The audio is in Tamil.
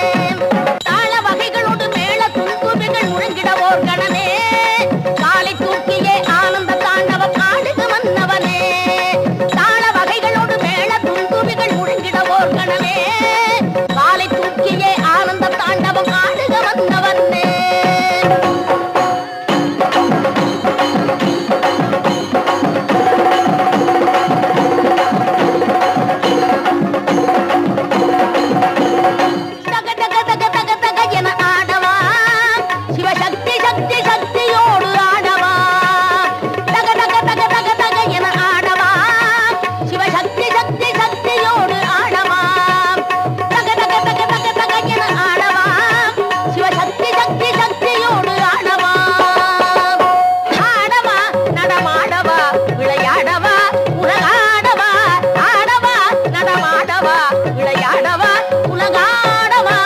தாள வகைகளோடு மேல துன்புகள் முழங்கிடவோர் கடனை